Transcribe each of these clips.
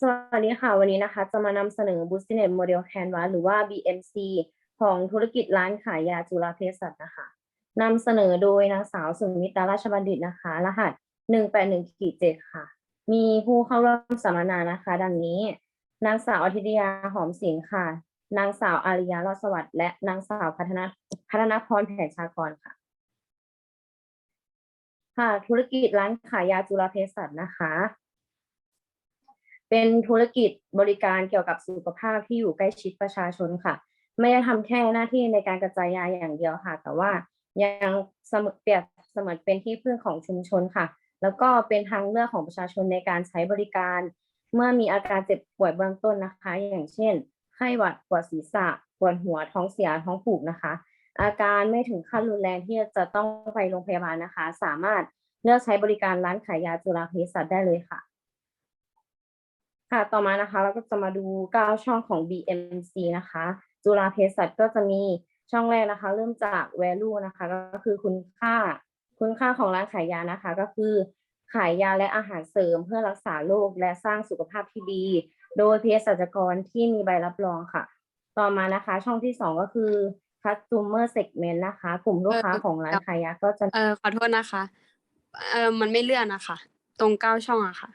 สวัสดีค่ะ วันนี้นะคะ จะมานำเสนอ Business Model Canvas หรือว่า BMC ของธุรกิจร้านขายยาจุฬาเภสัชนะคะนำเสนอโดยนางสาวสุมิตาราชบัณฑิตนะคะ รหัสหนึ่งแปดหนึ่งขีดเจ็ดค่ะ มีผู้เข้าร่วมสัมมนานะคะ ดังนี้ นางสาวอธิตยาหอมสิงค่ะ นางสาวอาริยารอดสวัสดิ์และนางสาวพัฒนาพัฒนาพรแผนชากรค่ะ ค่ะ ธุรกิจร้านขายยาจุฬาเภสัชนะคะ เป็นธุรกิจบริการเกี่ยวกับสุขภาพที่อยู่ใกล้ชิดประชาชนค่ะ ไม่ได้ทำแค่หน้าที่ในการกระจายยาอย่างเดียวค่ะ แต่ว่ายังเสมือเปรียบเสมือนเป็นที่พึ่งของชุมชนค่ะ แล้วก็เป็นทางเลือกของประชาชนในการใช้บริการ เมื่อมีอาการเจ็บป่วยเบื้องต้นนะคะ อย่างเช่นไข้หวัดปวดศีรษะปวดหัวท้องเสียท้องผูกนะคะ อาการไม่ถึงขั้นรุนแรงที่จะต้องไปโรงพยาบาลนะคะ สามารถเลือกใช้บริการร้านขายยาจุฬาเภสัชได้เลยค่ะ ค่ะต่อมานะคะเราก็จะมาดู 9 ช่องของ BMC นะคะ จุฬาเภสัชก็จะมีช่องแรกนะคะ เริ่มจาก value นะคะ ก็คือคุณค่า คุณค่าของร้านขายยานะคะ ก็คือขายยาและอาหารเสริมเพื่อรักษาโรคและสร้างสุขภาพที่ดี โดยเภสัชกรที่มีใบรับรองค่ะ ต่อมานะคะช่องที่ 2 ก็คือ customer segment นะคะ กลุ่มลูกค้าของร้านขายยาก็จะ เออขอโทษนะคะ เออมันไม่เลื่อนนะคะ ตรงเก้าช่องอะค่ะ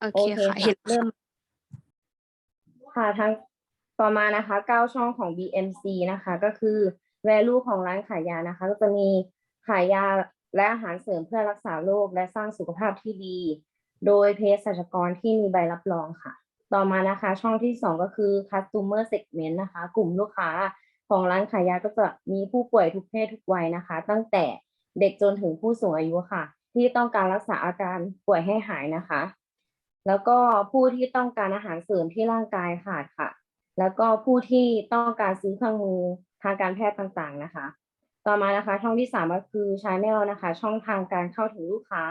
โอโอเคเคค่ะค่ะเห็นเริ่ม ค่ะทางต่อมานะคะเก้าช่องของ BMC นะคะ ก็คือ value ของร้านขายยานะคะ ก็จะมีขายยาและอาหารเสริมเพื่อรักษาโรคและสร้างสุขภาพที่ดี โดยเภสัชกรที่มีใบรับรองค่ะ ต่อมานะคะ ช่องที่สองก็คือ customer segment นะคะ กลุ่มลูกค้าของร้านขายยาก็จะมีผู้ป่วยทุกเพศทุกวัยนะคะ ตั้งแต่เด็กจนถึงผู้สูงอายุค่ะ ที่ต้องการรักษาอาการป่วยให้หายนะคะ แล้วก็ผู้ที่ต้องการอาหารเสริมที่ร่างกายขาดค่ะ แล้วก็ผู้ที่ต้องการซื้อเครื่องมือทางการแพทย์ต่างๆนะคะ ต่อมานะคะ ช่องที่สามก็คือชาแนลนะคะ ช่องทางการเข้าถึงลูกค้า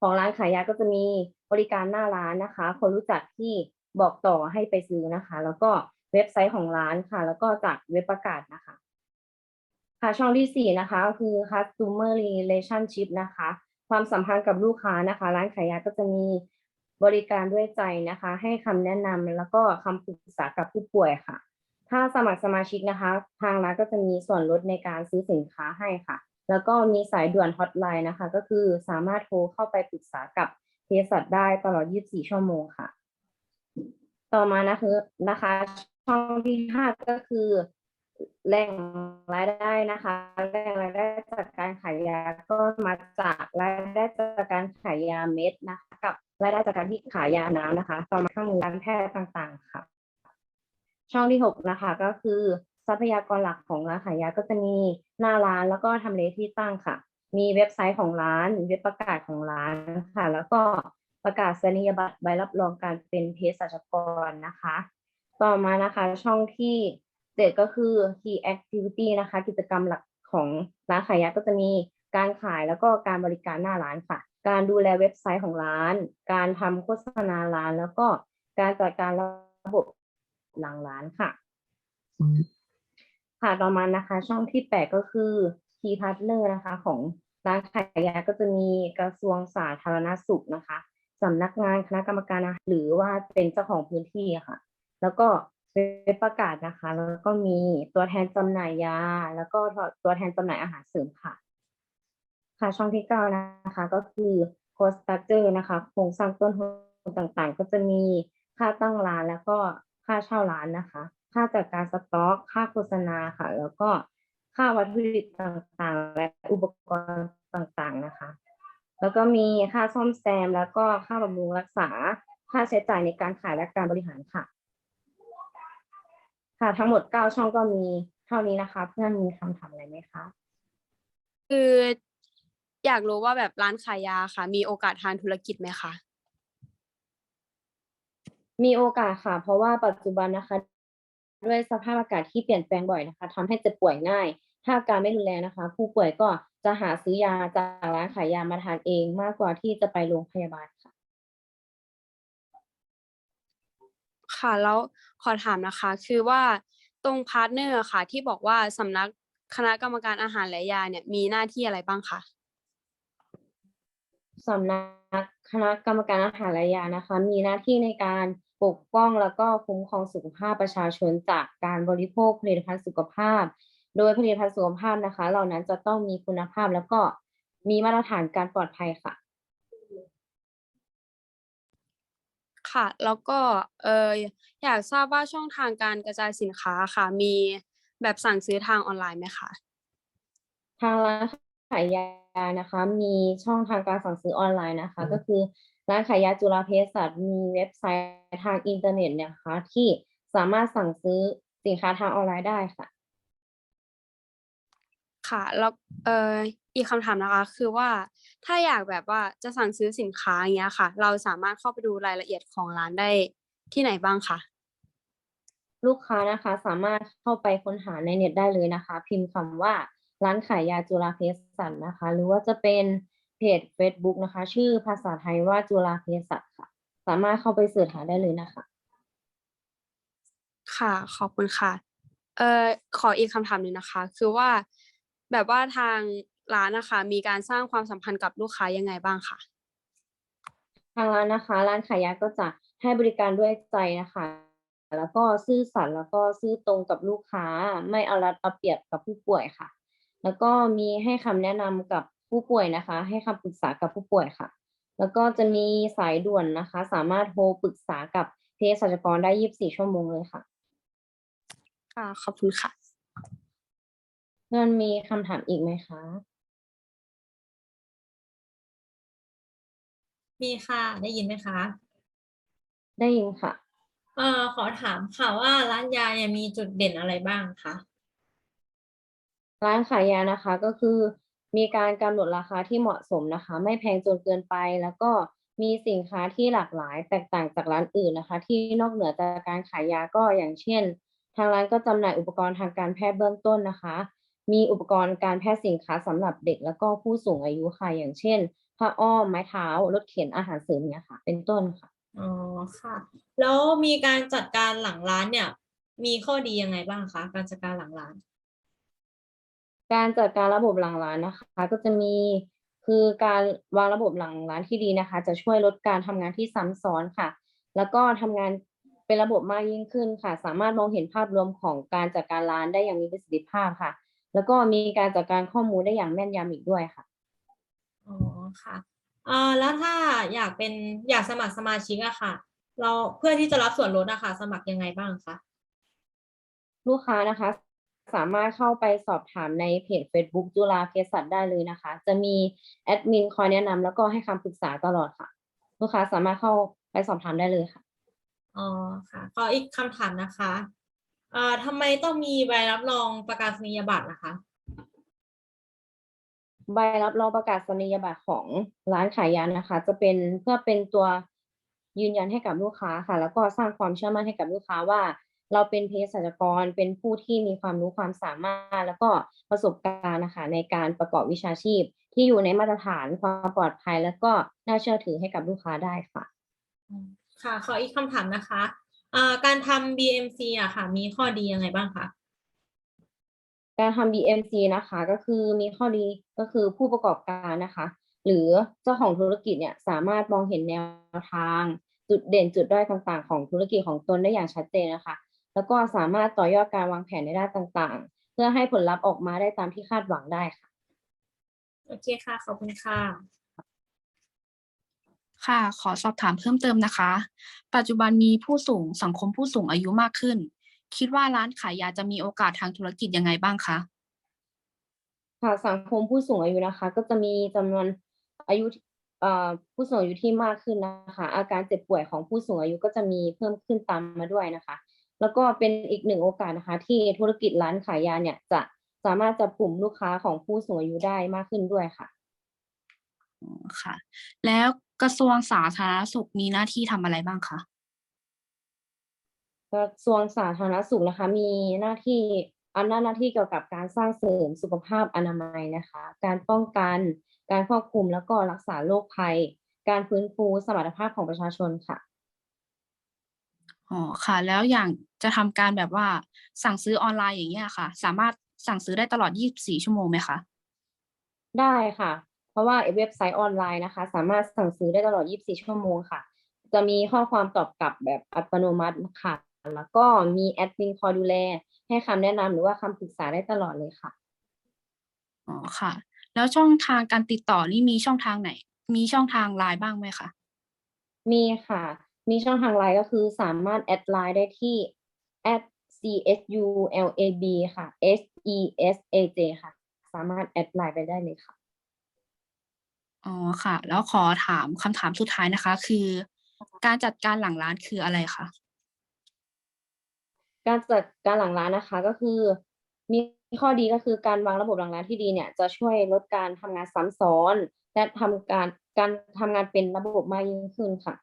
ของร้านขายยาก็จะมีบริการหน้าร้านนะคะ คนรู้จักที่บอกต่อให้ไปซื้อนะคะ แล้วก็เว็บไซต์ของร้านค่ะ แล้วก็จากเว็บประกาศนะคะค่ะช่องที่สี่นะคะก็คือ customer relationship นะคะ ความสัมพันธ์กับลูกค้านะคะ ร้านขายยาก็จะมี บริการด้วยใจนะคะ ให้คำแนะนำแล้วก็คำปรึกษากับผู้ป่วยค่ะ ถ้าสมัครสมาชิกนะคะ ทางร้านก็จะมีส่วนลดในการซื้อสินค้าให้ค่ะ แล้วก็มีสายด่วนฮอตไลน์นะคะ ก็คือสามารถโทรเข้าไปปรึกษากับเภสัชได้ตลอด 24 ชั่วโมงค่ะ ต่อมานะคะนะคะช่องที่ห้าก็คือแหล่งรายได้นะคะ แหล่งรายได้จากการขายยาก็มาจากรายได้จากการขายยาเม็ดนะคะ กับ รายได้จากการที่ขายยาน้ำนะคะต่อมาเครื่องการแพทย์ต่างๆค่ะ ช่องที่หกนะคะก็คือทรัพยากรหลักของร้านขายยาก็จะมีหน้าร้านแล้วก็ทำเลที่ตั้งค่ะ มีเว็บไซต์ของร้านเว็บประกาศของร้านค่ะ แล้วก็ประกาศนียบัตรใบรับรองการเป็นเภสัชกรนะคะ ต่อมานะคะช่องที่เจ็ดก็คือ key activity นะคะ กิจกรรมหลักของร้านขายยาก็จะมี การขายแล้วก็การบริการหน้าร้านค่ะ การดูแลเว็บไซต์ของร้าน การทำโฆษณาร้าน แล้วก็การจัดการระบบหลังร้านค่ะ ค่ะต่อมานะคะ ช่องที่แปดก็คือ key partner นะคะ ของร้านขายยาก็จะมีกระทรวงสาธารณสุขนะคะสำนักงานคณะกรรมการอาหารหรือว่าเป็นเจ้าของพื้นที่อะค่ะ แล้วก็เว็บประกาศนะคะ แล้วก็มีตัวแทนจำหน่ายยา แล้วก็ตัวแทนจำหน่ายอาหารเสริมค่ะ ค่ะช่องที่เก้านะคะ ก็คือ cost structure นะคะโครงสร้างต้นทุนต่างๆ ก็จะมีค่าตั้งร้านแล้วก็ค่าเช่าร้านนะคะ ค่าจัดการสต็อก ค่าโฆษณาค่ะ แล้วก็ค่าวัตถุดิบต่างๆ และอุปกรณ์ต่างๆนะคะ แล้วก็มีค่าซ่อมแซม แล้วก็ค่าบำรุงรักษา ค่าใช้จ่ายในการขายและการบริหารค่ะ ค่ะทั้งหมดเก้าช่องก็มีเท่านี้นะคะ เพื่อนมีคำถามอะไรไหมคะ คือ อยากรู้ว่าแบบร้านขายยาค่ะ มีโอกาสทางธุรกิจไหมคะ มีโอกาสค่ะ เพราะว่าปัจจุบันนะคะ ด้วยสภาพอากาศที่เปลี่ยนแปลงบ่อยนะคะทำให้เจ็บป่วยง่าย ถ้าอาการไม่รุนแรงนะคะ ผู้ป่วยก็จะหาซื้อยาจากร้านขายยามาทานเองมากกว่าที่จะไปโรงพยาบาลค่ะ ค่ะแล้วขอถามนะคะ คือว่าตรงพาร์ทเนอร์ค่ะ ที่บอกว่าสำนักคณะกรรมการอาหารและยาเนี่ยมีหน้าที่อะไรบ้างคะ สำนักคณะกรรมการอาหารและยานะคะ มีหน้าที่ในการปกป้องแล้วก็คุ้มครองสุขภาพประชาชนจากการบริโภคผลิตภัณฑ์สุขภาพ โดยผลิตภัณฑ์สุขภาพนะคะ เหล่านั้นจะต้องมีคุณภาพแล้วก็มีมาตรฐานการปลอดภัยค่ะ ค่ะ แล้วก็เอออยากทราบว่าช่องทางการกระจายสินค้าค่ะ มีแบบสั่งซื้อทางออนไลน์ไหมคะทางร้าน ขายยานะคะ มีช่องทางการสั่งซื้อออนไลน์นะคะ ก็คือร้านขายยาจุฬาเภสัชมีเว็บไซต์ทางอินเทอร์เน็ตเนี่ยนะคะ ที่สามารถสั่งซื้อสินค้าทางออนไลน์ได้ค่ะ ค่ะแล้วเอออีกคำถามนะคะ คือว่าถ้าอยากแบบว่าจะสั่งซื้อสินค้าอย่างเงี้ยค่ะ เราสามารถเข้าไปดูรายละเอียดของร้านได้ที่ไหนบ้างคะลูกค้านะคะสามารถเข้าไปค้นหาในเน็ตได้เลยนะคะ พิมพ์คำว่า ร้านขายยาจุฬาเภสัชนะคะ หรือว่าจะเป็นเพจ Facebook นะคะ ชื่อภาษาไทยว่าจุฬาเภสัชค่ะ สามารถเข้าไปเสิร์ชหาได้เลยนะคะ ค่ะ ขอบคุณค่ะ เอ่อขออีกคำถามหนึ่งนะคะ คือว่าแบบว่าทางร้านนะคะ มีการสร้างความสัมพันธ์กับลูกค้ายังไงบ้างคะทางร้านนะคะ ร้านขายยาก็จะให้บริการด้วยใจนะคะ แล้วก็ซื่อสัตย์แล้วก็ซื่อตรงกับลูกค้า ไม่เอารัดเอาเปรียบกับผู้ป่วยค่ะ แล้วก็มีให้คำแนะนำกับผู้ป่วยนะคะ ให้คำปรึกษากับผู้ป่วยค่ะ แล้วก็จะมีสายด่วนนะคะ สามารถโทรปรึกษากับเภสัชกรได้ 24 ชั่วโมงเลยค่ะ ค่ะขอบคุณค่ะ เพื่อนมีคำถามอีกไหมคะ มีค่ะ ได้ยินไหมคะได้ยินค่ะ เอ่อขอถามค่ะว่าร้านยาเนี่ยมีจุดเด่นอะไรบ้างคะ ร้านขายยานะคะก็คือมีการกำหนดราคาที่เหมาะสมนะคะ ไม่แพงจนเกินไปแล้วก็มีสินค้าที่หลากหลายแตกต่างจากร้านอื่นนะคะ ที่นอกเหนือจากการขายยาก็อย่างเช่น ทางร้านก็จำหน่ายอุปกรณ์ทางการแพทย์เบื้องต้นนะคะ มีอุปกรณ์การแพทย์สินค้าสำหรับเด็กแล้วก็ผู้สูงอายุค่ะอย่างเช่นผ้าอ้อมไม้เท้ารถเข็นอาหารเสริมเนี่ยค่ะ เป็นต้นค่ะอ๋อค่ะ แล้วมีการจัดการหลังร้านเนี่ย มีข้อดียังไงบ้างคะการจัดการหลังร้าน การจัดการระบบหลังร้านนะคะ ก็จะมีคือการวางระบบหลังร้านที่ดีนะคะ จะช่วยลดการทำงานที่ซ้ำซ้อนค่ะ แล้วก็ทำงานเป็นระบบมากยิ่งขึ้นค่ะ สามารถมองเห็นภาพรวมของการจัดการร้านได้อย่างมีประสิทธิภาพค่ะ แล้วก็มีการจัดการข้อมูลได้อย่างแม่นยำอีกด้วยค่ะอ๋อค่ะเอ่อแล้วถ้าอยากเป็นอยากสมัครสมาชิกอะค่ะ เราเพื่อที่จะรับส่วนลดอะค่ะสมัครยังไงบ้างคะลูกค้านะคะ สามารถเข้าไปสอบถามในเพจ Facebook จุฬาเภสัชได้เลยนะคะ จะมีแอดมินคอยแนะนำแล้วก็ให้คำปรึกษาตลอดค่ะ ลูกค้าสามารถเข้าไปสอบถามได้เลยค่ะ อ๋อค่ะขออีกคำถามนะคะเอ่อทำไมต้องมีใบรับรองประกาศนียบัตรนะคะ ใบรับรองประกาศนียบัตรของร้านขายยานะคะ จะเป็นเพื่อเป็นตัวยืนยันให้กับลูกค้าค่ะ แล้วก็สร้างความเชื่อมั่นให้กับลูกค้าว่า เราเป็นเภสัชกรเป็นผู้ที่มีความรู้ความสามารถ แล้วก็ประสบการณ์นะคะในการประกอบวิชาชีพ ที่อยู่ในมาตรฐานความปลอดภัย แล้วก็น่าเชื่อถือให้กับลูกค้าได้ค่ะค่ะ ขออีกคำถามนะคะเอ่อการทำ BMC อะค่ะ มีข้อดียังไงบ้างคะการทำ BMC นะคะก็คือมีข้อดีก็คือผู้ประกอบการนะคะ หรือเจ้าของธุรกิจเนี่ยสามารถมองเห็นแนวทาง จุดเด่นจุดด้อยต่างๆ ของธุรกิจของตนได้อย่างชัดเจนนะคะ แล้วก็สามารถต่อยอดการวางแผนในด้านต่างๆ เพื่อให้ผลลัพธ์ออกมาได้ตามที่คาดหวังได้ค่ะ โอเคค่ะ ขอบคุณค่ะ ค่ะ ขอสอบถามเพิ่มเติมนะคะ ปัจจุบันมีผู้สูงสังคมผู้สูงอายุมากขึ้น คิดว่าร้านขายยาจะมีโอกาสทางธุรกิจยังไงบ้างคะค่ะสังคมผู้สูงอายุนะคะ ก็จะมีจำนวนอายุเอ่อผู้สูงอายุที่มากขึ้นนะคะ อาการเจ็บป่วยของผู้สูงอายุก็จะมีเพิ่มขึ้นตามมาด้วยนะคะ แล้วก็เป็นอีกหนึ่งโอกาสนะคะ ที่ธุรกิจร้านขายยาเนี่ยจะสามารถจับกลุ่มลูกค้าของผู้สูงอายุได้มากขึ้นด้วยค่ะอ๋อค่ะ แล้วกระทรวงสาธารณสุขมีหน้าที่ทำอะไรบ้างคะกระทรวงสาธารณสุขนะคะ มีหน้าที่อำนาจหน้าที่เกี่ยวกับการสร้างเสริมสุขภาพอนามัยนะคะ การป้องกันการควบคุมแล้วก็รักษาโรคภัย การฟื้นฟูสมรรถภาพของประชาชนค่ะ อ๋อค่ะ แล้วอย่างจะทำการแบบว่าสั่งซื้อออนไลน์อย่างเงี้ยค่ะ สามารถสั่งซื้อได้ตลอด 24 ชั่วโมงไหมคะได้ค่ะ เพราะว่าเว็บไซต์ออนไลน์นะคะ สามารถสั่งซื้อได้ตลอด 24 ชั่วโมงค่ะ จะมีข้อความตอบกลับแบบอัตโนมัติค่ะ แล้วก็มีแอดมินคอยดูแล ให้คำแนะนำหรือว่าคำปรึกษาได้ตลอดเลยค่ะ อ๋อค่ะ แล้วช่องทางการติดต่อนี่มีช่องทางไหน มีช่องทางไลน์บ้างไหมคะมีค่ะ มีช่องทางไลน์ก็คือสามารถแอดไลน์ได้ที่ at csulab ค่ะ s e s a j ค่ะ สามารถแอดไลน์ไปได้เลยค่ะ อ๋อค่ะ แล้วขอถามคำถามสุดท้ายนะคะ คือการจัดการหลังร้านคืออะไรคะ การจัดการหลังร้านนะคะก็คือ มีข้อดีก็คือการวางระบบหลังร้านที่ดีเนี่ย จะช่วยลดการทำงานซ้ำซ้อน และทำการการทำงานเป็นระบบมากยิ่งขึ้นค่ะ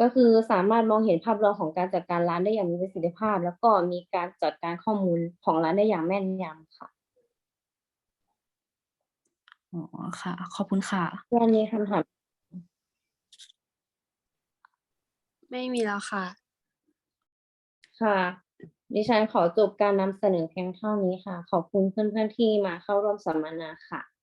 ก็คือสามารถมองเห็นภาพรวมของการจัดการร้านได้อย่างมีประสิทธิภาพ แล้วก็มีการจัดการข้อมูลของร้านได้อย่างแม่นยำค่ะอ๋อค่ะ ขอบคุณค่ะเพื่อนมีคำถามไม่มีแล้วค่ะ ค่ะ ดิฉันขอจบการนำเสนอเพียงเท่านี้ค่ะ ขอบคุณเพื่อนๆที่มาเข้าร่วมสัมมนาค่ะ